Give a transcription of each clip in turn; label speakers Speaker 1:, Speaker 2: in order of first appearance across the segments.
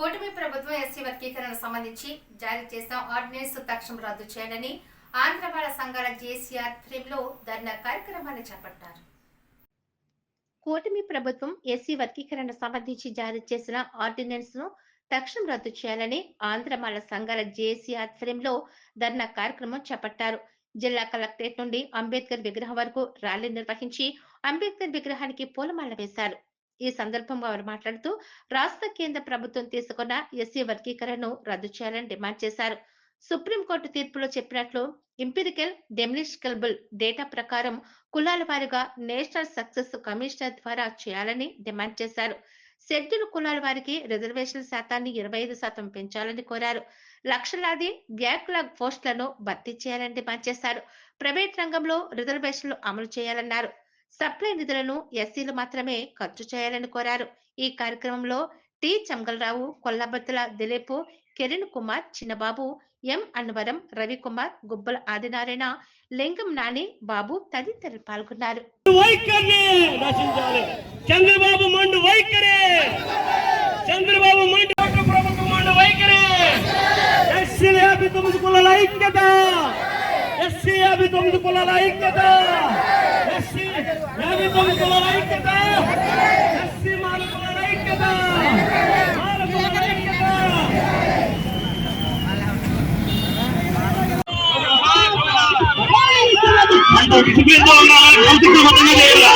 Speaker 1: కూటమి ప్రభుత్వం ఎస్సీ వర్గీకరణ సంబంధించి జారీ చేసిన ఆర్డినెన్స్ తక్షణం రద్దు చేయాలని ఆంధ్రవాడ సంఘాల జేసీఆర్ ఆధ్వర్యంలో ధర్నా కార్యక్రమాన్ని చేపట్టారు. కూటమి ప్రభుత్వం ఎస్సీ వర్గీకరణ సంబంధించి జారీ చేసిన ఆర్డినెన్స్ను తక్షణం రద్దు చేయాలని ఆంధ్రమాల సంఘాల జేసీ ఆధ్వర్యంలో ధర్నా కార్యక్రమం చేపట్టారు. జిల్లా కలెక్టరేట్ నుండి అంబేద్కర్ విగ్రహం వరకు ర్యాలీ నిర్వహించి అంబేద్కర్ విగ్రహానికి పూలమాల వేశారు. ఈ సందర్భంగా వారు మాట్లాడుతూ రాష్ట్ర కేంద్ర ప్రభుత్వం తీసుకున్న ఎస్సీ వర్గీకరణను రద్దు చేయాలని డిమాండ్ చేశారు. సుప్రీంకోర్టు తీర్పులో చెప్పినట్లు ఇంపిరికల్ డెమినిషికల్బుల్ డేటా ప్రకారం కులాల వారిగా నేషనల్ సక్సెస్ కమిషనర్ ద్వారా చేయాలని డిమాండ్ చేశారు. షెడ్యూల్ కులాల వారికి రిజర్వేషన్ శాతాన్ని ఇరవై ఐదు శాతం పెంచాలని కోరారు. లక్షలాది బ్యాక్లాగ్ పోస్టులను భర్తీ చేయాలని డిమాండ్ చేశారు. ప్రైవేట్ రంగంలో రిజర్వేషన్లు అమలు చేయాలన్నారు. సప్లై నిధులను ఎస్సీలు మాత్రమే ఖర్చు చేయాలని కోరారు. ఈ కార్యక్రమంలో టి. చంగలరావు కొల్లబత్తుల దిలీప్ కిరణ్ కుమార్ చిన్నబాబు ఎం. అన్నవరం రవికుమార్ గుబ్బల ఆదినారాయణ లింగం నాని బాబు తదితరులు పాల్గొన్నారు.
Speaker 2: చంద్రబాబు మండు వైఖరి. చంద్రబాబు మండు ప్రభుత్వం మండు వైఖరి. యాభై తొమ్మిది కులాల ఐక్యత. ఎస్సీ యాభై తొమ్మిది కులాల ఐక్యత ఎస్సీ యాభై తొమ్మిది కులాల ఐక్యత ఎస్సీ మాల కులాల ఐక్యత మాల కులాల ఐక్యత డిసిప్లిన్తో ఉండాలి సంతృప్తిబద్ధంగా చేయాలి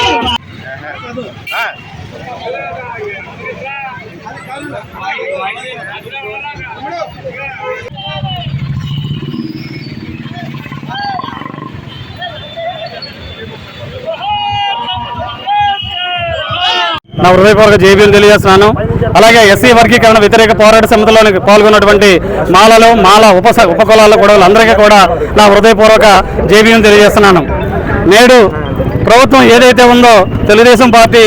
Speaker 3: నా హృదయపూర్వక జేబీలు తెలియజేస్తున్నాను. అలాగే ఎస్సీ వర్గీకరణ వ్యతిరేక పోరాట సమితిలో పాల్గొన్నటువంటి మాలలు మాల ఉప ఉపకులాల కూడా అందరికీ కూడా నా హృదయపూర్వక జేబీలు తెలియజేస్తున్నాను. నేడు ప్రభుత్వం ఏదైతే ఉందో తెలుగుదేశం పార్టీ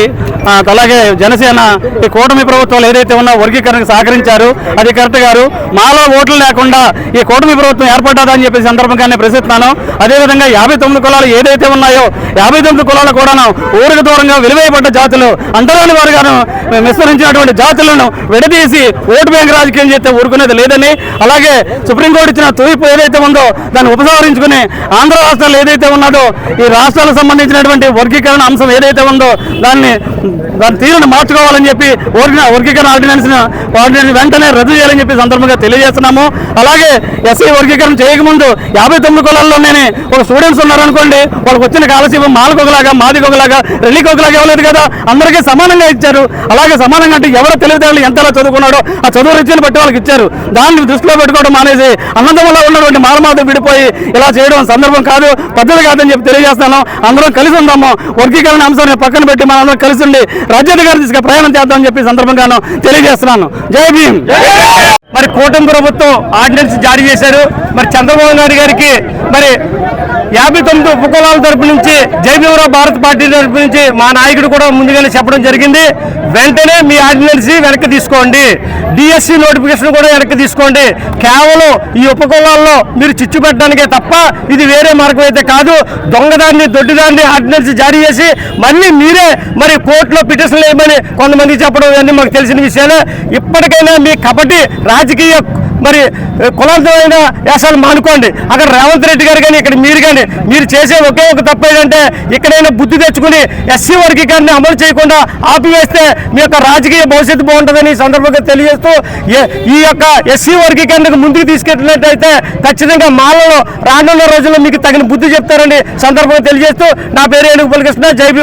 Speaker 3: అలాగే జనసేన ఈ కూటమి ప్రభుత్వాలు ఏదైతే ఉన్నా వర్గీకరణకు సహకరించారు. అది కరెక్ట్ గారు. మాలో ఓట్లు లేకుండా ఈ కూటమి ప్రభుత్వం ఏర్పడ్డదని చెప్పి సందర్భంగానే ప్రశ్నిస్తున్నాను. అదేవిధంగా యాభై తొమ్మిది కులాలు ఏదైతే ఉన్నాయో యాభై తొమ్మిది కులాలు కూడాను ఊరికి దూరంగా విలువైపడ్డ జాతులు అంటరాని వారుగాను విస్తరించినటువంటి జాతులను విడదీసి ఓటు బ్యాంక్ రాజకీయం చేస్తే ఊరుకునేది లేదని అలాగే సుప్రీంకోర్టు ఇచ్చిన తూర్పు ఏదైతే ఉందో దాన్ని ఉపసంహరించుకుని ఆంధ్ర రాష్ట్రాలు ఏదైతే ఉన్నదో ఈ రాష్ట్రాలకు సంబంధించినటువంటి వర్గీకరణ అంశం ఏదైతే ఉందో దాన్ని దాని తీరును మార్చుకోవాలని చెప్పి వర్గ వర్గీకరణ ఆర్డినెన్స్ ఆర్డినెన్స్ వెంటనే రద్దు చేయాలని చెప్పి సందర్భంగా తెలియజేస్తున్నాము. అలాగే ఎస్సీ వర్గీకరణ చేయకముందు యాభై తొమ్మిది కులాల్లోనే ఒక స్టూడెంట్స్ ఉన్నారనుకోండి వాళ్ళకి వచ్చిన కాలసీమ మాలకొకలాగా మాది ఒకలాగా రెల్లికి ఒకలాగా ఇవ్వలేదు కదా? అందరికీ సమానంగా ఇచ్చారు. అలాగే సమానంగా అంటే ఎవరో తెలివితేటలు ఎంతలా చదువుకున్నాడో ఆ చదువు రీతిని బట్టి వాళ్ళకి ఇచ్చారు. దాన్ని దృష్టిలో పెట్టుకోవడం మానేసి అనంతరంలో ఉన్నటువంటి మాలమాత విడిపోయి ఇలా చేయడం సందర్భం కాదు పద్ధతి కాదని చెప్పి తెలియజేస్తాను అందరం కలిసి ఉందాము. వర్గీకరణ అంశాన్ని పక్కన పెట్టి మనందరం అందరం కలిసి ఉండి రాజ్యాధికారి తీసుకు ప్రయాణం చేద్దామని చెప్పి సందర్భంగాను తెలియజేస్తున్నాను. జై భీమ్. మరి కూటమి ప్రభుత్వం ఆర్డినెన్స్ జారీ చేశారు. మరి చంద్రబాబు నాయుడు గారికి మరి యాభై తొమ్మిది ఉపకులాల తరపు నుంచి జయభీమరావు భారత్ పార్టీ తరపు నుంచి మా నాయకుడు కూడా ముందుగానే చెప్పడం జరిగింది. వెంటనే మీ ఆర్డినెన్స్ వెనక్కి తీసుకోండి. డిఎస్సి నోటిఫికేషన్ కూడా వెనక్కి తీసుకోండి. కేవలం ఈ ఉపకులాల్లో మీరు చిచ్చు పెట్టడానికే తప్ప ఇది వేరే మార్గం అయితే కాదు. దొంగదాన్ని దొడ్డిదాన్ని ఆర్డినెన్స్ జారీ చేసి మళ్ళీ మీరే మరి కోర్టులో పిటిషన్లు వేయమని కొంతమంది చెప్పడం ఇవన్నీ మాకు తెలిసిన విషయాలే. ఇప్పటికైనా మీ కబడ్డీ రాజకీయ మరి కులాంతమైన వేషాలు మానుకోండి. అక్కడ రేవంత్ రెడ్డి గారు కానీ ఇక్కడ మీరు కానీ మీరు చేసే ఒకే ఒక తప్పు ఏంటంటే ఇక్కడైనా బుద్ధి తెచ్చుకుని ఎస్సీ వర్గీకరణ అమలు చేయకుండా ఆపివేస్తే మీ యొక్క రాజకీయ భవిష్యత్తు బాగుంటుందని సందర్భంగా తెలియజేస్తూ ఈ యొక్క ఎస్సీ వర్గీకరణకు ముందుకు తీసుకెళ్ళినట్టయితే ఖచ్చితంగా మాలలో రానున్న రోజుల్లో మీకు తగిన బుద్ధి చెప్తారని సందర్భంగా తెలియజేస్తూ నా పేరు ఏనుగు పలికిస్తున్నా జైబీ